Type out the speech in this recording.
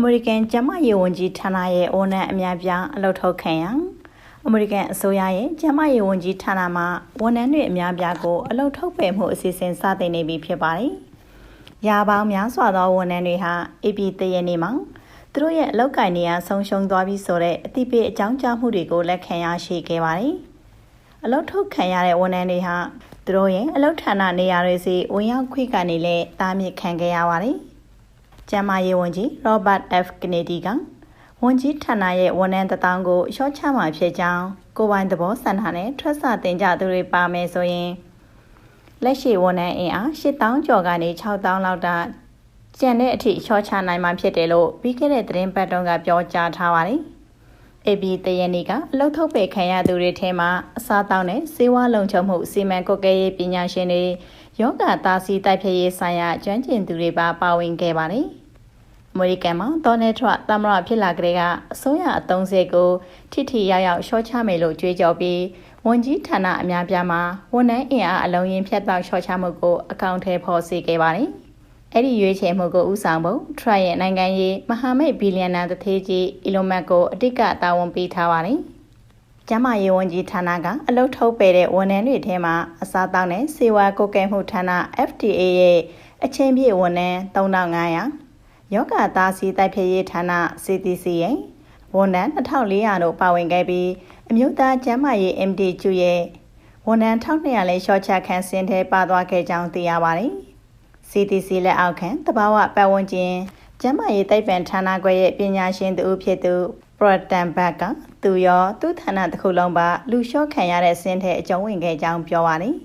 အမေရိကန်ကျန်းမာရေးဝန်ကြီးဌာနရဲ့ဝန်ထမ်းအများပြားအလုပ်ထုတ်ခံရအမေရိကန်အစိုးရရဲ့ကျန်းမာရေးဝန်ကြီးဌာနမှဝန်ထမ်းတွေအများပြားကိုအလုပ်ထုတ်ပယ်မှုအစီအစဉ်စတင်နေပြီဖြစ်ပါတယ်။ရာပေါင်းများစွာသောဝန်ထမ်းတွေဟာ AP တရနေ့မှာသူတို့ရဲ့အလုပ်ကိုင်နေရာဆုံးရှုံးသွားပြီဆိုတဲ့အသိပေးအကြောင်းကြားမှုတွေကိုလက်ခံရရှိခဲ့ပါတယ်။အလုပ်ထုတ်ခံရတဲ့ဝန်ထမ်းတွေဟာသူတို့ရဲ့အလုပ်ဌာနနေရာတွေစီဝင်ရောက်ခွင့်ကနေလည်းတားမြစ်ခံခဲ့ရပါတယ်။ ကျန်းမာရေးဝန်ကြီး Robert F. Kennedy ကဝန်ကြီးဌာနရဲ့ဝန်ထမ်းတထောင်ကိုရှော့ချမှာဖြစ်ကြောင်းကိုယ်ပိုင်သဘောဆန္ဒနဲ့ထွက်စာတင်ကြသူတွေပါမယ်ဆိုရင်လက်ရှိဝန်ထမ်းအင်အား8000ကျော်ကနေ6000လောက်တာကျန်တဲ့အထိရှော့ချနိုင်မှာဖြစ်တယ်လို့ပြီးခဲ့တဲ့သတင်းပတ်တုန်းကပြောကြားထားပါတယ်။ AB တရနီကအလုတ်ထုတ်ပေခံရသူတွေထဲမှာအစားတောင်းတဲ့စေဝါလုံခြုံမှုစီမံကွက်ကဲရေးပညာရှင်တွေယောဂသားစီတိုက်ဖြည့်ရေးဆိုင်ရာကျွမ်းကျင်သူတွေပါပါဝင်ခဲ့ပါတယ်။အ မေရိကန်မှာဒေါ်နယ်ထရသမ္မတဖြစ်လာကြတဲ့ကအစိုးရအသုံးစရိတ်ကိုထိထိရောက်ရောက်ရှော့ချမယ်လို့ကြွေးကြော်ပြီးဝန်ကြီးဌာနအများပြားမှာဝန်ထမ်းအင်အားအလုံးရင်းဖြတ်တောက်ရှော့ချမှုကိုအကောင့်ထဲပေါ်စေခဲ့ပါတယ်။အဲ့ဒီရွေးချယ်မှုကိုဦးဆောင်ဖို့ထရရဲ့နိုင်ငံရေးမဟာမိတ်ဘီလီယံနာတသေးကြီးအီလွန်မတ်ကိုအတိတ်ကတာဝန်ပေးထားပါတယ်။ကျမရေးဝန်ကြီးဌာနကအလုတ်ထုတ်ပယ်တဲ့ဝန်ထမ်းတွေထဲမှာအစားတောင်းတဲ့စေဝါကိုကဲမှုဌာန FDA ရဲ့အချင်းပြည့်ဝန်ထမ်း3500 ယောဂသားစီတိုက်ဖြည့်ရေးဌာန CDC ရဲ့ဝန်ထမ်း2400တို့ပါဝင်ခဲ့ပြီးအမျိုးသားကျန်းမာရေး MD ကျူရဲ့ဝန်ထမ်း1200လည်းရှော့ချခံစင်းထဲပါသွားခဲ့ကြောင်းသိရပါတယ်။ CDC လက်အောက်ခံတဘာဝပတ်ဝန်းကျင်ကျန်းမာရေးသိပ္ပံဌာနခွဲရဲ့ပညာရှင်သူဖြစ်သူပရတန်ဘတ်ကသူရောသူ့ဌာနတစ်ခုလုံးပါလူလျှော့ခံရတဲ့စင်းထဲအကျုံးဝင်ခဲ့ကြောင်းပြောပါတယ်။